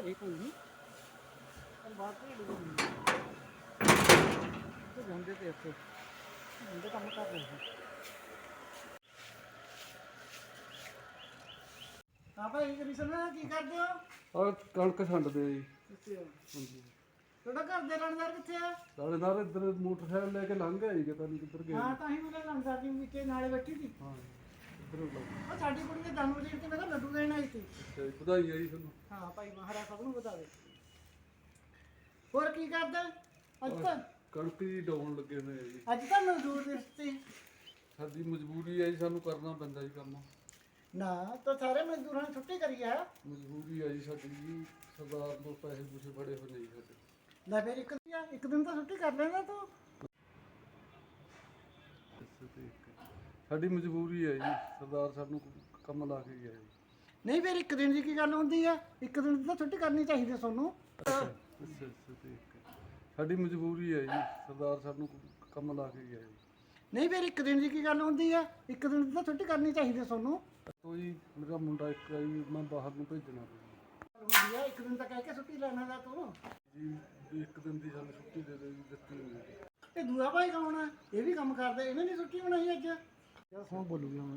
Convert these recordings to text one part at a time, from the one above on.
ਘਰੇ ਕੋਈ ਨਹੀਂ। ਪਰ ਬਾਹਰ ਤੇ ਡੁੱਬ ਤੇ ਜਾਂਦੇ ਤੇ ਇੱਥੇ। ਜਾਂਦੇ ਕੰਮ ਕਰ ਰਹੇ ਸੀ। ਹਾਂ ਭਾਈ ਕ੍ਰਿਸ਼ਨ ਕੀ ਕਰਦੇ ਹੋ? ਆ ਕਣਕ ਛੰਡਦੇ ਜੀ। ਹਾਂਜੀ। ਤੁਹਾਡਾ ਘਰ ਦੇ ਲੰਗਰ ਕਿੱਥੇ ਆ? ਸਾਡੇ ਨਾਲ ਇੱਧਰ ਮੋਟਰਸਾਈਕਲ ਲੈ ਕੇ ਲੰਘ ਗਿਆ ਜੀ ਪਤਾ ਨਹੀਂ ਕਿੱਧਰ ਗਿਆ ਹਾਂ ਤਾਂ ਹੀ ਮੇਰੇ ਲੰਗਰ ਦੀ ਵਿੱਚੇ ਨਾਲੇ ਬੈਠੀ ਸੀ। ਹਾਂ। ਲੱਗ ਉਹ ਸਾਡੀ ਕੁੜੀ ਦੇ ਜਨਮ ਦਿਨ ਤੇ ਮੈਂ ਤਾਂ ਲੱਡੂ ਦੇਣ ਆਈ ਸੀ। ਅੱਛਾ ਜੀ ਵਧਾਈ ਆਈ ਤੁਹਾਨੂੰ। ਹਾਂ ਭਾਈ ਮਹਾਰਾਜ ਸਭ ਨੂੰ ਵਧਾਵੇ। ਹੋਰ ਕੀ ਕਰਦਾ? ਅੱਜ ਤਾਂ ਕਣਕ ਜੀ ਡਾਉਣ ਲੱਗੇ ਹੋਏ ਆ ਜੀ। ਅੱਜ ਤਾਂ ਮਜ਼ਦੂਰ ਦਿਸਤੀ ਸਾਡੀ ਮਜਬੂਰੀ ਹੈ ਜੀ ਸਾਨੂੰ ਕਰਨਾ ਪੈਂਦਾ ਜੀ ਕੰਮ। ਨਾ ਤਾਂ ਸਾਰੇ ਮਜ਼ਦੂਰਾਂ ਨੇ ਛੁੱਟੀ ਕਰੀ ਆ। ਮਜਬੂਰੀ ਹੈ ਜੀ ਸਾਡੀ ਜੀ ਸਰਦਾਰ ਤੋਂ ਪੈਸੇ ਪੂਸੇ ਫੜੇ ਹੋਏ ਨਹੀਂ ਸਾਡੇ। ਲੈ ਫਿਰ ਇੱਕ ਦਿਨ ਇੱਕ ਦਿਨ ਤਾਂ ਛੁੱਟੀ ਕਰ ਲੈਂਦਾ ਤੂੰ। ਇਸ ਤੇ ਇੱਕ- ਸਾਡੀ ਮਜਬੂਰੀ ਹੈ ਜੀ ਸਰਦਾਰ ਸਾਨੂੰ ਕੰਮ ਲਾ ਕੇ ਗਿਆ ਜੀ। ਨਹੀਂ ਫਿਰ ਇੱਕ ਦਿਨ ਦੀ ਕੀ ਗੱਲ ਹੁੰਦੀ ਆ? ਇੱਕ ਦਿਨ ਦੀ ਤਾਂ ਛੁੱਟੀ ਕਰਨੀ ਚਾਹੀਦੀ ਆ ਤੁਹਾਨੂੰ ਤੇ ਸਾਡੀ ਮਜਬੂਰੀ ਹੈ ਜੀ ਸਰਦਾਰ ਸਾਨੂੰ ਕੰਮ ਲਾ ਕੇ ਗਿਆ ਜੀ। ਨਹੀਂ ਫਿਰ ਇੱਕ ਦਿਨ ਦੀ ਕੀ ਗੱਲ ਹੁੰਦੀ ਆ? ਇੱਕ ਦਿਨ ਦੀ ਤਾਂ ਛੁੱਟੀ ਕਰਨੀ ਚਾਹੀਦੀ ਆ ਤੁਹਾਨੂੰ। ਤੋ ਜੀ ਮੇਰਾ ਮੁੰਡਾ ਇੱਕ ਹੈ ਜੀ ਮੈਂ ਬਾਹਰ ਨੂੰ ਭੇਜਣਾ ਪਿਆ ਹੁੰਦੀ ਆ ਇੱਕ ਦਿਨ ਤਾਂ ਕਹਿ ਕੇ ਛੁੱਟੀ ਲੈਣਾ ਦਾ ਤੂੰ। ਜੀ ਵੀ ਇੱਕ ਦਿਨ ਦੀ ਸਾਨੂੰ ਛੁੱਟੀ ਦੇ ਦੇ ਦਿੱਤੀ ਹੋਈ ਹੈ। ਇਹ ਦੂਆ ਭਾਈ ਕੌਣ ਆ? ਇਹ ਵੀ ਕੰਮ ਕਰਦਾ ਇਹਨੇ ਨਹੀਂ ਛੁੱਟੀ ਬਣਾਈ ਅੱਜ। ਯਾਰ ਫੋਨ ਬੋਲੂਗੀ ਹੁਣ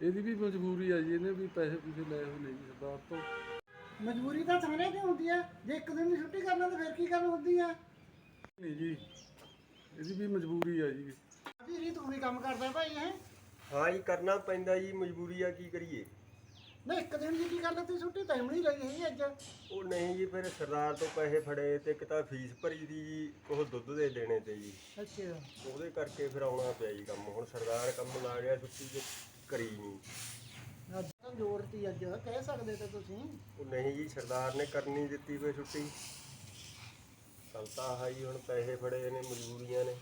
ਇਹਦੀ ਵੀ ਮਜਬੂਰੀ ਹੈ ਜੀ ਇਹਨੇ ਵੀ ਪੈਸੇ ਪੂਸੇ ਲਏ ਹੋਏ ਨੇ ਜੀ ਸਰਦਾਰ ਤੋਂ। ਮਜਬੂਰੀ ਤਾਂ ਸਾਰਿਆਂ ਦੀ ਹੁੰਦੀ ਆ ਜੇ ਇੱਕ ਦਿਨ ਦੀ ਛੁੱਟੀ ਕਰਨਾ ਤਾਂ ਫਿਰ ਕੀ ਗੱਲ ਹੁੰਦੀ ਆ? ਨਹੀਂ ਜੀ ਇਹਦੀ ਵੀ ਮਜਬੂਰੀ ਹੈ ਜੀ। ਵੀਰੀ ਤੂੰ ਵੀ ਕੰਮ ਕਰਦਾ ਭਾਈ ਹੈ? ਹਾਂ ਜੀ ਕਰਨਾ ਪੈਂਦਾ ਜੀ ਮਜਬੂਰੀ ਆ ਕੀ ਕਰੀਏ? ਨਾ ਇੱਕ ਦਿਨ ਦੀ ਕੀ ਗੱਲ ਤੂੰ ਛੁੱਟੀ ਟਾਈਮ ਨਹੀਂ ਲਈ ਹੈਗੀ ਅੱਜ। ਉਹ ਨਹੀਂ ਜੀ ਫਿਰ ਸਰਦਾਰ ਤੋਂ ਪੈਸੇ ਫੜੇ ਤੇ ਇੱਕ ਤਾਂ ਫੀਸ ਭਰੀ ਦੀ ਜੀ ਉਹ ਦੁੱਧ ਦੇ ਦੇਣੇ ਤੇ ਜੀ। ਅੱਛਾ। ਉਹਦੇ ਕਰਕੇ ਫਿਰ ਆਉਣਾ ਪਿਆ ਜੀ ਕੰਮ। ਹੁਣ ਸਰਦਾਰ ਕੰਮ ਲਾ ਗਿਆ ਛੁੱਟੀ ਜੇ ਕਰੀ ਨਹੀਂ। ਅੱਜ ਤਾਂ ਜੋੜਤੀ ਅੱਜ ਕਹਿ ਸਕਦੇ ਤੇ ਤੁਸੀਂ। ਉਹ ਨਹੀਂ ਜੀ ਸਰਦਾਰ ਨੇ ਕਰਨੀ ਦਿੱਤੀ ਕੋਈ ਛੁੱਟੀ। ਗੱਲ ਤਾਂ ਹੁਣ ਪੈਸੇ ਫੜੇ ਨੇ ਮਜਬੂਰੀਆਂ ਨੇ।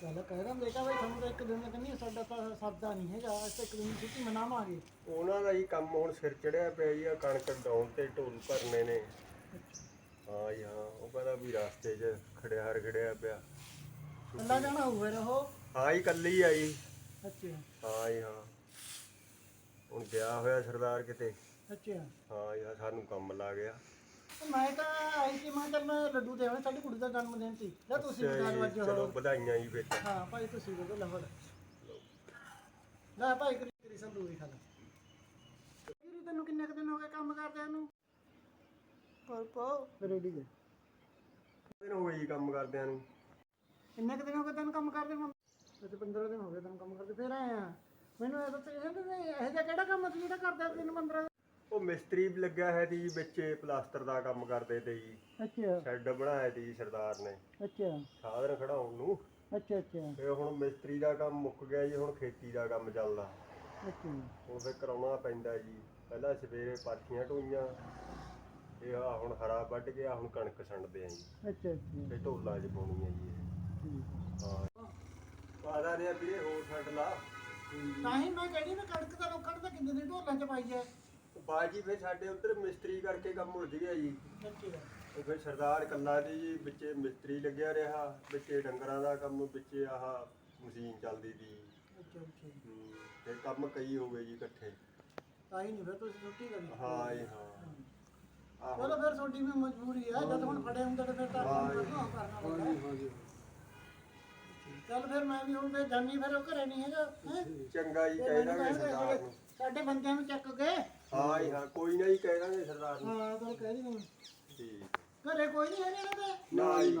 ਚੱਲ ਕਹਿ ਰਾਂ ਬੇਟਾ ਭਾਈ ਤੁਹਾਨੂੰ ਤਾਂ ਇੱਕ ਦਿਨ ਦਾ ਕਹਿੰਦੀ ਸਾਡਾ ਤਾਂ ਸਰਦਾ ਨਹੀਂ ਹੈਗਾ ਅਸੀਂ ਤਾਂ ਇੱਕ ਦਿਨ ਦੀ ਛੁੱਟੀ ਮਨਾਵਾਂਗੇ। ਉਹਨਾਂ ਦਾ ਜੀ ਕੰਮ ਹੁਣ ਸਿਰ ਚੜਿਆ ਪਿਆ ਜੀ ਆ ਕਣਕ ਡਾਉਣ ਤੇ ਢੋਲ ਭਰਨੇ ਨੇ। ਹਾਂ ਜੀ ਹਾਂ ਉਹ ਕਹਿੰਦਾ ਵੀ ਰਸਤੇ 'ਚ ਖੜਿਆ ਖੜਿਆ ਪਿਆ। ਕੱਲਾ ਜਾਣਾ ਹੋਊ ਫਿਰ ਉਹ? ਹਾਂ ਜੀ ਕੱਲੀ ਆ ਜੀ। ਅੱਛਾ। ਹਾਂ ਜੀ ਹਾਂ। ਹੁਣ ਗਿਆ ਹੋਇਆ ਸਰਦਾਰ ਕਿਤੇ। ਅੱਛਾ। ਹਾਂ ਜੀ ਹਾਂ, ਸਾਨੂੰ ਕੰਮ ਲਾ ਗਿਆ। ਮੈਂ ਤਾਂ ਆਈ ਸੀ ਮੈਂ ਮੈਂ ਲੱਡੂ ਦੇਵਾਂ ਸਾਡੀ ਕੁੜੀ ਦਾ ਜਨਮ ਦਿਨ ਸੀ। ਲੈ ਤੁਸੀਂ ਬਤਾ ਦਿਓ ਅੱਜ ਚਲੋ। ਵਧਾਈਆਂ ਜੀ ਫਿਰ। ਤਾਂ। ਹਾਂ ਭਾਈ ਤੁਸੀਂ ਦੇ ਦੋ ਲੰਬੜ ਲੈ ਭਾਈ ਕਰੀ ਕਰੀ ਸੰਦੂ ਵੀ ਖਾ ਲੈ। ਵੀਰੀ ਤੈਨੂੰ ਕਿੰਨੇ ਕੁ ਦਿਨ ਹੋ ਗਏ ਕੰਮ ਕਰਦਿਆਂ ਨੂੰ? ਕੋਲ ਪੋ ਰੈਡੀ ਗਏ ਦਿਨ ਹੋ ਗਏ ਜੀ ਕੰਮ ਕਰਦਿਆਂ ਨੂੰ? ਕਿੰਨੇ ਕੁ ਦਿਨ ਹੋ ਗਏ ਤੈਨੂੰ ਕੰਮ ਕਰਦੇ ਨੂੰ? ਤੇ 15 ਦਿਨ ਹੋ ਗਏ ਤੈਨੂੰ ਕੰਮ ਕਰਦੇ ਫੇਰ ਆਏ ਆ। ਮੈਨੂੰ ਇਹ ਤਾਂ ਇਹ ਤਾਂ ਇਹ ਜਿਹਾ ਕਿਹੜਾ ਕੰਮ ਸੀ ਜਿਹੜਾ ਕਰਦਾ ਦਿਨ 15 ਉਹ ਮਿਸਤਰੀ ਵੀ ਲੱਗਿਆ ਹੈ ਜੀ ਵਿੱਚੇ ਪਲਾਸਟਰ ਦਾ ਕੰਮ ਕਰਦੇ ਤੇ ਜੀ। ਅੱਛਾ। ਸ਼ੈੱਡ ਬਣਾਇਆ ਤੇ ਜੀ ਸਰਦਾਰ ਨੇ। ਅੱਛਾ। ਸਾਧਨ ਖੜਾਉਣ ਨੂੰ। ਅੱਛਾ ਅੱਛਾ। ਤੇ ਹੁਣ ਮਿਸਤਰੀ ਦਾ ਕੰਮ ਮੁੱਕ ਗਿਆ ਜੀ ਹੁਣ ਖੇਤੀ ਦਾ ਕੰਮ ਚੱਲਦਾ। ਅੱਛਾ। ਹੁਣ ਫਿਰ ਕਰਾਉਣਾ ਪੈਂਦਾ ਜੀ। ਪਹਿਲਾਂ ਸਵੇਰੇ ਪਾਥੀਆਂ ਢੋਈਆਂ ਇਹ ਆ ਹੁਣ ਹਰਾ ਵੱਢ ਗਿਆ ਹੁਣ ਕਣਕ ਛੰਡਦੇ ਆ ਜੀ। ਅੱਛਾ ਅੱਛਾ। ਤੇ ਢੋਲਾਂ 'ਚ ਪਾਉਣੀ ਹੈ ਜੀ ਇਹ। ਹਾਂ। ਪਾਦਾ ਨੇ ਵੀਰੇ ਹੋਰ ਛੱਡ ਲਾ। ਤਾਂ ਹੀ ਮੈਂ ਕਹਿੰਦੀ ਨਾ ਕਣਕ ਦਾ ਲੋਕਾਂ ਨੇ ਤਾਂ ਕਿੰਨੇ ਦਿਨ ਢੋਲਾਂ ਚ ਪਾਈ ਹੈ ਬਾਜੀ ਫਿਰ ਸਾਡੇ ਉੱਧਰ ਮਿਸਤਰੀ ਕਰਕੇ ਕੰਮ ਉਲਝ ਗਿਆ ਜੀ। ਉਹ ਫਿਰ ਸਰਦਾਰ ਕੱਲਾ ਦੀ ਜੀ ਵਿੱਚੇ ਮਿਸਤਰੀ ਲੱਗਿਆ ਰਿਹਾ ਵਿੱਚੇ ਡੰਗਰਾਂ ਦਾ ਕੰਮ ਵਿੱਚੇ ਆਹ ਮਸ਼ੀਨ ਚੱਲਦੀ ਦੀ ਅੱਛਾ ਅੱਛਾ। ਤੇ ਕੰਮ ਕਈ ਹੋ ਗਏ ਜੀ ਇਕੱਠੇ। ਤਾਂ ਹੀ ਨਹੀਂ ਫਿਰ ਤੁਸੀਂ ਛੁੱਟੀ ਕਰੀ। ਹਾਂ ਜੀ ਹਾਂ। ਆਹੋ। ਚਲੋ ਫਿਰ ਤੁਹਾਡੀ ਵੀ ਮਜਬੂਰੀ ਹੈ ਜਦ ਹੁਣ ਫੜੇ ਹੁੰਦੇ ਤੇ ਫਿਰ ਤਾਂ ਕੰਮ ਕਰਨਾ ਕਰਨਾ ਪੈਂਦਾ। ਚੱਲ ਫਿਰ ਮੈਂ ਵੀ ਹੁਣ ਤੇ ਜਾਨੀ ਫਿਰ ਉਹ ਘਰੇ ਨਹੀਂ ਹੈਗਾ ਹੈਂ? ਚੰਗਾ ਜੀ ਤੇ ਕਹਿ ਮੈਨੂੰ ਦਾਂਗੇ ਕਹਿੰਦੇ ਸਰਦਾਰ ਨੂੰ। ਸਾਡੇ ਬੰਦਿਆਂ ਨੂੰ ਚੱਕ ਕੇ ਹਾਂ ਜੀ ਹਾਂ ਕੋਈ ਨਾ ਜੀ ਕਹਿ ਦਾਂਗੇ ਸਰਦਾਰ ਨੂੰ ਹਾਂ ਤਾਂ ਕਹਿ ਦੀ ਠੀਕ ਘਰੇ ਕੋਈ ਨਹੀਂ ਦੇ ਨਾ ਜੀ।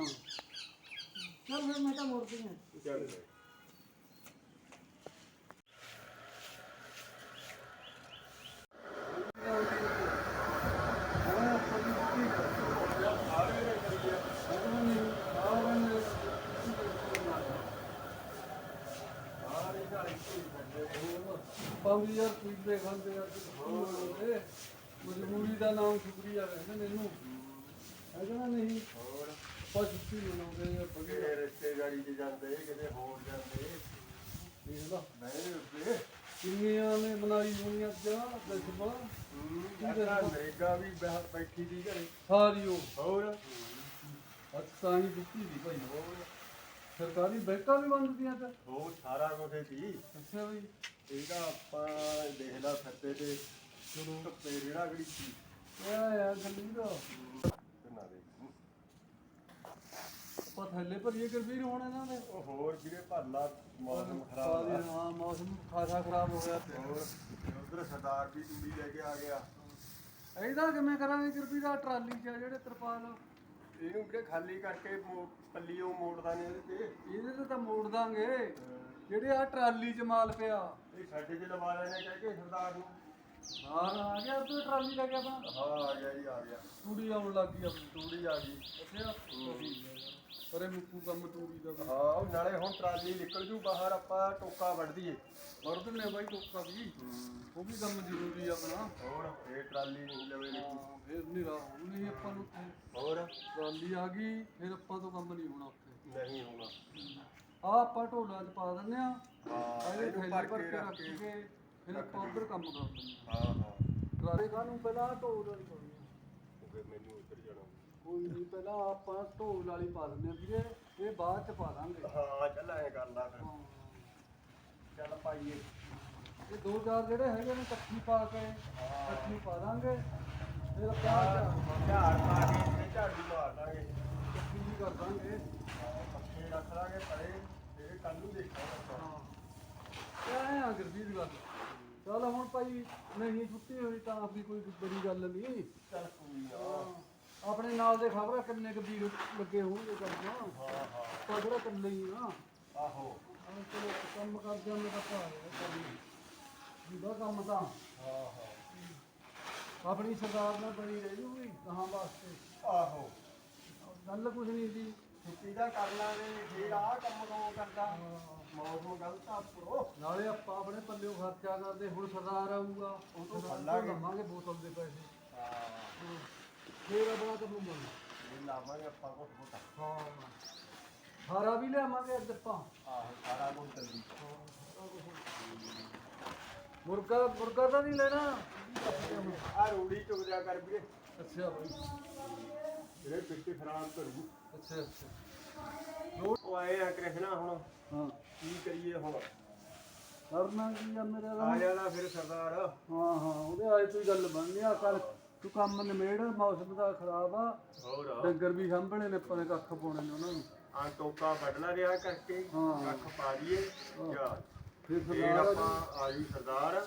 ਚੱਲ ਫਿਰ ਮੈਂ ਤਾਂ ਮੁੜਦੀ ਹਾਂ। ਚੱਲ ਪੰਜ ਹਜ਼ਾਰ ਪੀਂਦੇ ਖਾਂਦੇ ਆ ਤੇ ਖਾਂਦੇ ਮਜਬੂਰੀ ਦਾ ਨਾਮ ਸ਼ੁਕਰੀਆ ਕਹਿੰਦੇ ਨੇ ਇਹਨੂੰ ਹੈਗਾ ਨਾ ਨਹੀਂ ਹੋਰ ਆਪਾਂ ਛੁੱਟੀ ਮਨਾਉਂਦੇ ਆ ਬਗੇ ਕਿਤੇ ਰਿਸ਼ਤੇਦਾਰੀ 'ਚ ਜਾਂਦੇ ਕਿਤੇ ਹੋਰ ਜਾਂਦੇ? ਦੇਖ ਲਾ। ਨਹੀਂ ਉੱਤੇ। ਕਿੰਨੀਆਂ ਨੇ ਬਣਾਈ ਹੋਈਆਂ ਜਾਂ ਦਸਮਾ। ਜਿਹੜਾ ਨਰੇਗਾ ਵੀ ਬਾਹਰ ਬੈਠੀ ਦੀ ਘਰੇ। ਸਾਰੀ ਉਹ। ਹੋਰ? ਅੱਜ ਤਾਂ ਹੀ ਦਿੱਤੀ ਦੀ ਭਾਈ। ਸਰਕਾਰੀ ਬੈਂਕਾਂ ਵੀ ਬੰਦ ਦੀਆਂ ਤੇ। ਹੋਰ ਸਾਰਾ ਕੁਝ ਸੀ। ਅੱਛਾ ਬਈ। ਇਹਦਾ ਆਪਾਂ ਦੇਖ ਲਾ ਫੱਤੇ ਤੇ ਚਲੋ ਧੁੱਪੇ ਜਿਹੜਾ ਗੜੀ ਸੀ। ਇਹ ਯਾਰ ਗੱਲੀ ਦਾ। ਤੇ ਨਾ ਦੇ। ਆਪਾਂ ਥੱਲੇ ਭਰੀਏ ਗਰਬੀਰ ਹੋਣ ਇਹਨਾਂ ਦੇ। ਉਹ ਹੋਰ ਵੀਰੇ ਭਰਲਾ ਮੌਸਮ ਪਾ ਖਰਾਬ ਦੇ, ਆ ਹਾਂ ਮੌਸਮ ਖਾਸਾ ਖਰਾਬ ਹੋ ਗਿਆ। ਪਿਆ ਹੋਰ ਉਧਰ ਸਰਦਾਰ ਵੀ ਤੂੜੀ ਲੈ ਕੇ ਆ ਗਿਆ। ਇਹਦਾ ਕਿਵੇਂ ਕਰਾਂਗੇ ਗਰਬੀ ਦਾ ਟਰਾਲੀ ਚ ਆ ਜਿਹੜੇ ਤਰਪਾਲ। ਇਹਨੂੰ ਵੀਰੇ ਖਾਲੀ ਕਰਕੇ ਮੋ- ਪੱਲੀਓਂ ਮੋੜਦਾ ਨਹੀਂ ਇਹਦੇ ਤੇ। ਇਹਦੇ ਤੇ ਤਾਂ ਮੋੜ ਦਾਂਗੇ। ਜਿਹੜੇ ਆ ਟਰਾਲੀ ਚ ਮਾਲ ਪਿਆ? ਇਹ ਸਾਡੇ ਚ ਲਵਾ ਲੈਣੇ ਕਹਿ ਕੇ ਸਰਦਾਰ ਨੂੰ। ਹਾਂ ਆ ਗਿਆ ਤੂੰ ਟਰਾਲੀ ਲੈ ਕੇ ਆਪਣਾ ਹਾਂ ਆ ਗਿਆ ਜੀ ਆ ਗਿਆ। ਤੂੜੀ ਆਉਣ ਲੱਗ ਗਈ ਆਪਣੀ। ਤੂੜੀ ਆ ਗਈ। ਅੱਛਾ। ਪਰੇ ਮੁੱਕੂ ਕੰਮ ਤੂੜੀ ਦਾ ਵੀ। ਹਾਂ ਉਹ ਨਾਲੇ ਹੁਣ ਟਰਾਲੀ ਨਿਕਲ ਜੂ ਬਾਹਰ ਆਪਾਂ ਟੋਕਾ ਵੱਢ ਦਈਏ। ਵਰਤ ਨੇ ਬਾਈ ਟੋਕਾ ਵੀ। ਉਹ ਵੀ ਕੰਮ ਜ਼ਰੂਰੀ ਆ ਆਪਣਾ। ਹੋਰ ਇਹ ਟਰਾਲੀ ਨਹੀਂ ਲਵੇ ਹਾਂ, ਫਿਰ ਨਹੀਂ ਰਾ ਨਹੀਂ ਆਪਾਂ ਨੂੰ ਉੱਥੇ ਹੋਰ? ਟਰਾਲੀ ਆ ਗਈ ਫਿਰ ਆਪਾਂ ਤੋਂ ਕੰਮ ਨਹੀਂ ਹੋਣਾ ਉੱਥੇ। ਨਹੀਂ ਹੋਣਾ। ਆ ਆਪਾਂ ਢੋਲਾਂ 'ਚ ਪਾ ਦਿੰਦੇ ਆ ਹਾਂ ਇਹਨੂੰ ਭਰ ਕੇ ਰੱਖ ਕੇ ਫਿਰ ਆਪਾਂ ਉੱਧਰ ਕੰਮ ਕਰ ਦਿੰਦੇ ਹਾਂ। ਹਾਂ ਟਰਾਲੇ ਕਾਹਨੂੰ ਪਹਿਲਾਂ ਢੋਲ ਵਾਲੀ ਪਾਉਣੀ ਆ? ਕਿਉਂਕਿ ਮੈਨੂੰ ਉੱਧਰ ਜਾਣਾ। ਕੋਈ ਨਹੀਂ ਪਹਿਲਾਂ ਆਪਾਂ ਢੋਲ ਵਾਲੀ ਪਾ ਦਿੰਦੇ ਆ ਵੀਰੇ ਇਹ ਬਾਅਦ 'ਚ ਪਾ ਦਾਂਗੇ। ਹਾਂ ਚੱਲ ਐ ਕਰ ਲਾ ਫਿਰ। ਹਾਂ। ਚੱਲ ਪਾਈਏ। ਇਹ ਦੋ ਚਾਰ ਜਿਹੜੇ ਹੈਗੇ ਨੇ ਇਕੱਠੀ ਪਾ ਕੇ ਇਕੱਠੀ ਪਾ ਦਾਂਗੇ। ਫਿਰ ਆਪਾਂ ਝਾੜ ਪਾ ਕੇ ਤੇ ਝਾੜੂ ਮਾਰ ਦਾਂਗੇ। ਇਕੱਠੀ ਕਰ ਦਾਂਗੇ। ਹਾਂ, ਪੱਖੇ ਰੱਖ ਲਾਂਗੇ ਪਰੇ ਫਿਰ ਕੱਲ ਨੂੰ ਦੇਖਾਂਗੇ ਆਪਾਂ। ਹਾਂ। ਇਹ ਆ ਗੁਰਜੀਤ ਦੀ ਗੱਲ ਚੱਲ ਹੁਣ ਭਾਈ ਨਹੀਂ ਛੁੱਟੀ ਹੋਈ ਤਾਂ ਵੀ ਕੋਈ ਬੜੀ ਗੱਲ ਨਹੀਂ ਚੱਲ ਕੋਈ ਨਾ ਆਪਣੇ ਨਾਲ ਦੇ ਖਬਰ ਕਿੰਨੇ ਕੁ ਵੀਰ ਲੱਗੇ ਹੋਣਗੇ ਕੰਮ ਹਾਂ ਹਾਂ। ਤਾਂ ਜਿਹੜਾ ਇਕੱਲੇ ਹੀ ਆ। ਆਹੋ। ਹਾਂ ਚਲੋ ਕੰਮ ਕਰਦੇ ਮੈਂ ਤਾਂ ਭਾ ਜਿਹਦਾ ਕੰਮ ਤਾਂ। ਹਾਂ ਹਾਂ। ਆਪਣੀ ਸਰਕਾਰ ਨਾਲ ਬਣੀ ਰਹਿ ਜੂਗੀ ਕਹਾਂ ਵਾਸਤੇ। ਆਹੋ। ਗੱਲ ਕੁਝ ਨਹੀਂ ਜੀ ਛੁੱਟੀ ਦਾ ਕਰ ਲਾਂਗੇ ਫੇਰ ਆਹ ਕੰਮ ਕੌਣ ਕਰਦਾ? ਮੌਸਮ ਗਲਤ ਆ ਪਰੋ ਨਾਲੇ ਆਪਾਂ ਆਪਣੇ ਪੱਲਿਓ ਖਰਚਾ ਕਰਦੇ ਹੁਣ ਸਰਦਾਰ ਆਊਗਾ। ਉਹ ਤੋਂ ਫੜ ਲਾਂਗੇ। ਲਵਾਂਗੇ ਬੋਤਲ ਦੇ ਪੈਸੇ। ਹਾਂ। ਫੇਰ ਆਪਣਾ ਕੰਮ ਬਣਨਾ ਇਹ ਲਾਵਾਂਗੇ ਆਪਾਂ ਹਾਂ। ਹਾਰਾ ਵੀ ਲਿਆਵਾਂਗੇ ਅੱਜ ਆਪਾਂ। ਆਹੋ ਸਾਰਾ ਕੁਝ ਚੱਲੀ। ਮੁਰਗਾ ਮੁਰਗਾ ਤਾਂ ਨਹੀਂ ਲੈਣਾ। ਆ ਰੂੜੀ ਚੁਗ ਜਾ ਕਰ ਵੀਰੇ। ਅੱਛਾ ਬਾਈ। ਜਿਹੜੇ ਪਿੱਛੇ ਖਰਾਬ ਕਰੂ ਅੱਛਾ ਅੱਛਾ। ਉਹ ਆਏ ਆ ਕ੍ਰਿਸ਼ਨਾ ਹੁਣ। ਹਾਂ। ਕੀ ਕਰੀਏ ਹੁਣ? ਕਰਨਾ ਕੀ ਆ ਮੇਰੇ ਦਾ ਆ ਜਾਣਾ ਫਿਰ ਸਰਦਾਰ। ਹਾਂ ਹਾਂ ਉਹਦੇ ਆਏ ਕੋਈ ਗੱਲ ਬਣਨੀ ਆ। ਕਰ ਤੂੰ ਕੰਮ ਨਿਮੇੜ ਮੌਸਮ ਦਾ ਖਰਾਬ ਆ। ਹੋਰ ਡੰਗਰ ਵੀ ਸਾਂਭਣੇ ਨੇ ਆਪਾਂ ਨੇ ਕੱਖ ਪਾਉਣੇ ਨੇ ਉਹਨਾਂ ਨੂੰ। ਆ ਟੋਕਾ ਵੱਢਣਾ ਰਿਹਾ ਕਰਕੇ ਹਾਂ। ਰੱਖ ਪਾ ਦਈਏ। ਜਾ। ਫਿਰ ਫੇਰ ਸਰਦਾਰ ਆਪਾਂ ਆਜੂ ਸਰਦਾਰ।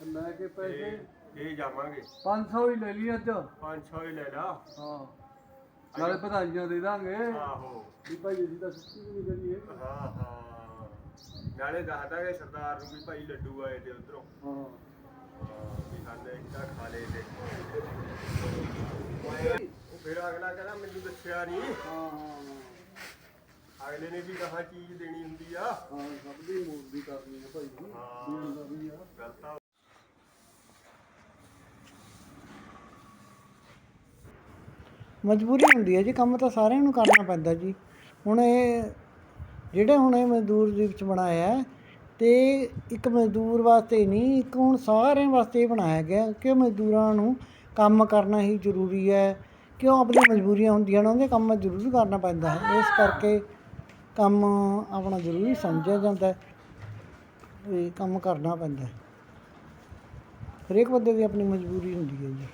ਤੇ ਲੈ ਕੇ ਪੈਸੇ। ਤੇ ਇਹ ਜਾਵਾਂਗੇ। 500 ਹੀ ਲੈ ਲਈ ਅੱਜ। 500 ਹੀ ਲੈ ਲਾ। ਹਾਂ। ਨਾਲੇ ਵਧਾਈਆਂ ਦੇ ਦਾਂਗੇ। ਆਹੋ। ਵੀ ਭਾਈ ਅਸੀਂ ਤਾਂ ਸੁੱਤੀ ਵੀ ਨਹੀਂ ਕਰੀਏ। ਹਾਂ ਹਾਂ। ਨਾਲੇ ਦੱਸ ਦਾਂਗੇ ਸਰਦਾਰ ਨੂੰ ਵੀ ਭਾਈ ਲੱਡੂ ਆਏ ਤੇ ਉਧਰੋਂ। ਹਾਂ। ਵੀ ਸਾਡੇ ਇੱਦਾਂ ਖਾ ਲਏ ਤੇ। ਉਹ ਫਿਰ ਅਗਲਾ ਕਹਿੰਦਾ ਮੈਨੂੰ ਦੱਸਿਆ ਨਹੀਂ ਹਾਂ ਹਾਂ ਅਗਲੇ ਨੇ ਵੀ ਕਹਾ ਚੀਜ਼ ਦੇਣੀ ਹੁੰਦੀ ਆ। ਹਾਂ ਸਭ ਦੀ ਮੂਰਤੀ ਕਰਨੀ ਹੈ ਭਾਈ। ਹਾਂ। ਵੀ ਆ। ਗਲਤ ਮਜਬੂਰੀ ਹੁੰਦੀ ਹੈ ਜੀ ਕੰਮ ਤਾਂ ਸਾਰਿਆਂ ਨੂੰ ਕਰਨਾ ਪੈਂਦਾ ਜੀ। ਹੁਣ ਇਹ ਜਿਹੜੇ ਹੁਣ ਇਹ ਮਜ਼ਦੂਰ ਦੇ ਵਿੱਚ ਬਣਾਇਆ ਹੈ, ਤੇ ਇੱਕ ਮਜ਼ਦੂਰ ਵਾਸਤੇ ਨਹੀਂ ਇੱਕ ਹੁਣ ਸਾਰਿਆਂ ਵਾਸਤੇ ਇਹ ਬਣਾਇਆ ਗਿਆ ਕਿ ਮਜ਼ਦੂਰਾਂ ਨੂੰ ਕੰਮ ਕਰਨਾ ਹੀ ਜ਼ਰੂਰੀ ਹੈ। ਕਿਉਂ? ਆਪਣੀਆਂ ਮਜਬੂਰੀਆਂ ਹੁੰਦੀਆਂ ਨੇ ਉਹਦੇ ਕੰਮ ਜ਼ਰੂਰ ਕਰਨਾ ਪੈਂਦਾ ਹੈ। ਇਸ ਕਰਕੇ ਕੰਮ ਆਪਣਾ ਜ਼ਰੂਰੀ ਸਮਝਿਆ ਜਾਂਦਾ ਹੈ ਵੀ ਕੰਮ ਕਰਨਾ ਪੈਂਦਾ ਹਰੇਕ ਬੰਦੇ ਦੀ ਆਪਣੀ ਮਜਬੂਰੀ ਹੁੰਦੀ ਹੈ ਜੀ।